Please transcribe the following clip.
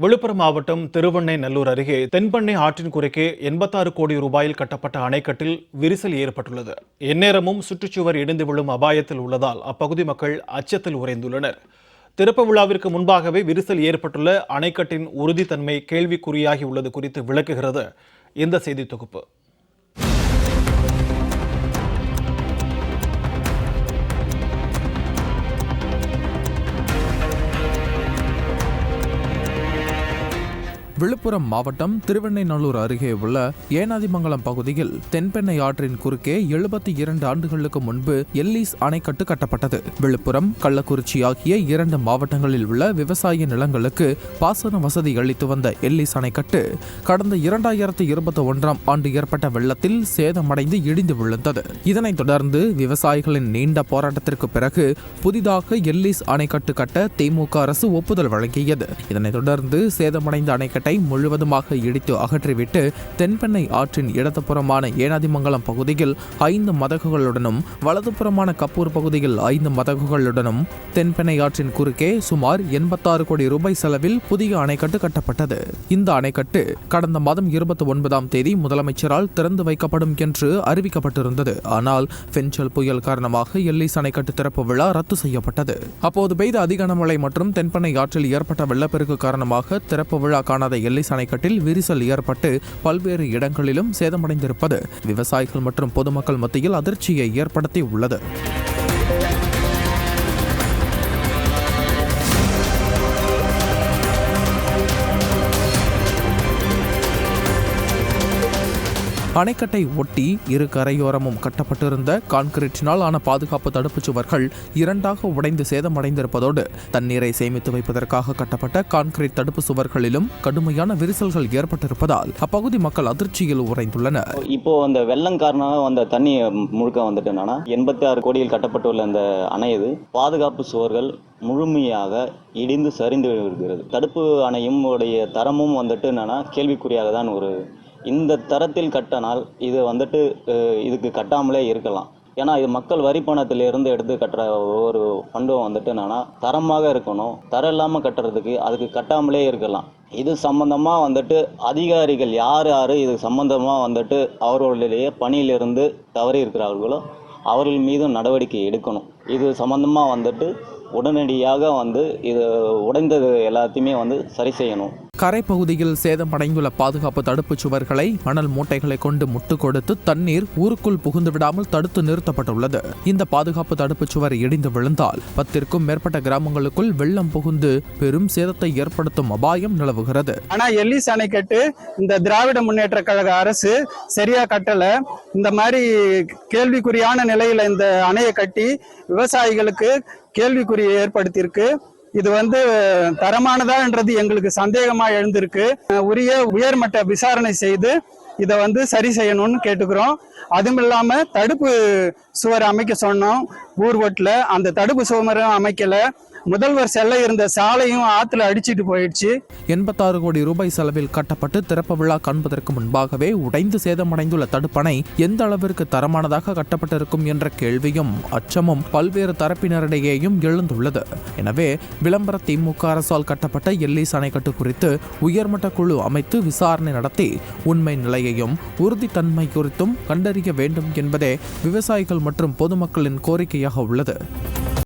விழுப்புரம் மாவட்டம் திருவெண்ணெய்நல்லூர் அருகே தென்பண்ணை ஆற்றின் குறுக்கே எண்பத்தாறு கோடி ரூபாயில் கட்டப்பட்ட அணைக்கட்டில் விரிசல் ஏற்பட்டுள்ளது. எந்நேரமும் சுற்றுச்சுவர் இடிந்து விழும் அபாயத்தில் உள்ளதால் அப்பகுதி மக்கள் அச்சத்தில் உறைந்துள்ளனர். திறப்பு விழாவிற்கு முன்பாகவே விரிசல் ஏற்பட்டுள்ள அணைக்கட்டின் உறுதித்தன்மை கேள்விக்குறியாகி உள்ளது குறித்து விளக்குகிறது இந்த செய்தி தொகுப்பு. விழுப்புரம் மாவட்டம் திருவெண்ணைநல்லூர் அருகே உள்ள ஏனாதிமங்கலம் பகுதியில் தென்பெண்ணை ஆற்றின் குறுக்கே எழுபத்தி இரண்டு ஆண்டுகளுக்கு முன்பு எல்லீஸ் அணைக்கட்டு கட்டப்பட்டது. விழுப்புரம் கள்ளக்குறிச்சி ஆகிய இரண்டு மாவட்டங்களில் உள்ள விவசாய நிலங்களுக்கு பாசன வசதி அளித்து வந்த எல்லீஸ் அணைக்கட்டு கடந்த இரண்டாயிரத்து இருபத்தி ஒன்றாம் ஆண்டு ஏற்பட்ட வெள்ளத்தில் சேதமடைந்து இடிந்து விழுந்தது. இதனைத் தொடர்ந்து விவசாயிகளின் நீண்ட போராட்டத்திற்கு பிறகு புதிதாக எல்லீஸ் அணைக்கட்டு கட்ட திமுக அரசு ஒப்புதல் வழங்கியது. இதனைத் தொடர்ந்து சேதமடைந்த அணைக்கட்டு முழுவதுமாக இடித்து அகற்றிவிட்டு தென்பெண்ணை ஆற்றின் இடதுபுறமான ஏனாதிமங்கலம் பகுதியில் ஐந்து மதகுகளுடனும் வலதுபுறமான கப்பூர் பகுதியில் ஐந்து மதகுகளுடனும் தென்பெண்ணை ஆற்றின் குறுக்கே சுமார் எண்பத்தாறு கோடி ரூபாய் செலவில் புதிய அணைக்கட்டு கட்டப்பட்டது. இந்த அணைக்கட்டு கடந்த மாதம் இருபத்தி ஒன்பதாம் தேதி முதலமைச்சரால் திறந்து வைக்கப்படும் என்று அறிவிக்கப்பட்டிருந்தது. ஆனால் பெஞ்சல் புயல் காரணமாக எல்லிஸ் அணைக்கட்டு திறப்பு விழா ரத்து செய்யப்பட்டது. அப்போது பெய்த அதிக கனமழை மற்றும் தென்பெண்ணை ஆற்றில் ஏற்பட்ட வெள்ளப்பெருக்கு காரணமாக திறப்பு விழா காணாத எல்லிஸ் அணைக்கட்டில் விரிசல் ஏற்பட்டு பல்வேறு இடங்களிலும் சேதமடைந்திருப்பது விவசாயிகள் மற்றும் பொதுமக்கள் மத்தியில் அதிர்ச்சியை ஏற்படுத்தி உள்ளது அணைக்கட்டை ஒட்டி இரு கரையோரமும் கட்டப்பட்டிருந்த கான்கிரீட்டினால் ஆன பாதுகாப்பு தடுப்புச் சுவர்கள் இரண்டாக உடைந்து சேதமடைந்திருப்பதோடு தண்ணீரை சேமித்து வைப்பதற்காக கட்டப்பட்ட கான்கிரீட் தடுப்பு சுவர்களிலும் கடுமையான விரிசல்கள் ஏற்பட்டிருப்பதால் அப்பகுதி மக்கள் அதிர்ச்சியில் உறைந்துள்ளனர். இப்போ அந்த வெள்ளம் காரணமாக வந்த தண்ணி முழுக்க வந்துட்டு என்னன்னா எண்பத்தி ஆறு கோடியில் கட்டப்பட்டுள்ள அந்த அணையது பாதுகாப்பு சுவர்கள் முழுமையாக இடிந்து சரிந்து வருகிறது தடுப்பு அணையும் உடைய தரமும் வந்துட்டு என்னன்னா கேள்விக்குறியாக தான் ஒரு இந்த தரத்தில் கட்டினால் இது வந்துட்டு இதுக்கு கட்டாமலே இருக்கலாம். ஏன்னா இது மக்கள் வரி பணத்திலிருந்து எடுத்து கட்டுற ஒவ்வொரு ஃபண்டும் வந்துட்டு என்னென்னா தரமாக இருக்கணும். தரம் இல்லாமல் கட்டுறதுக்கு அதுக்கு கட்டாமலே இருக்கலாம். இது சம்பந்தமாக வந்துட்டு அதிகாரிகள் யார் யார் இது சம்பந்தமாக வந்துட்டு அவர்களுடைய பணியிலிருந்து தவறி இருக்கிறார்களோ அவர்கள் மீதும் நடவடிக்கை எடுக்கணும். இது சம்பந்தமாக வந்துட்டு உடனடியாக வந்து இது உடைந்தது எல்லாத்தையுமே வந்து சரி செய்யணும். கரை பகுதியில் சேதமடைந்துள்ள பாதுகாப்பு தடுப்புச் சுவர்களை மணல் மூட்டைகளை கொண்டு முட்டு கொடுத்து தண்ணீர் ஊருக்குள் புகுந்து விடாமல் தடுத்து நிறுத்தப்பட்டுள்ளது. இந்த பாதுகாப்பு தடுப்புச் சுவர் இடிந்து விழுந்தால் பத்திற்கும் மேற்பட்ட கிராமங்களுக்குள் வெள்ளம் புகுந்து பெரும் சேதத்தை ஏற்படுத்தும் அபாயம் நிலவுகிறது. ஆனா எல்லிஸ் அணைக்கட்டு இந்த திராவிட முன்னேற்ற கழக அரசு சரியா கட்டல. இந்த மாதிரி கேள்விக்குறியான நிலையில இந்த அணையை கட்டி விவசாயிகளுக்கு கேள்விக்குறியை ஏற்படுத்தியிருக்கு. இது வந்து தரமானதான்றது எங்களுக்கு சந்தேகமா எழுந்திருக்கு. உரிய உயர்மட்ட விசாரணை செய்து இதை வந்து சரி செய்யணும்னு கேட்டுக்கிறோம். அதுவும் இல்லாம தடுப்பு சுவர் அமைக்க சொன்னோம். ஊர்வட்டில் அந்த தடுப்பு சுவரும் அமைக்கல. முதல்வர் செல்ல இருந்த சாலையும் ஆற்றுல அடிச்சிட்டு போயிடுச்சு. எண்பத்தாறு கோடி ரூபாய் செலவில் கட்டப்பட்டு திறப்பு விழா காண்பதற்கு முன்பாகவே உடைந்து சேதமடைந்துள்ள தடுப்பணை எந்த அளவிற்கு தரமானதாக கட்டப்பட்டிருக்கும் என்ற கேள்வியும் அச்சமும் பல்வேறு தரப்பினரிடையேயும் எழுந்துள்ளது. எனவே விளம்பர திமுக அரசால் கட்டப்பட்ட எல்லிஸ் அணைக்கட்டு குறித்து உயர்மட்ட குழு அமைத்து விசாரணை நடத்தி உண்மை நிலையையும் உறுதித்தன்மை குறித்தும் கண்டறிய வேண்டும் என்பதே விவசாயிகள் மற்றும் பொதுமக்களின் கோரிக்கையாக உள்ளது.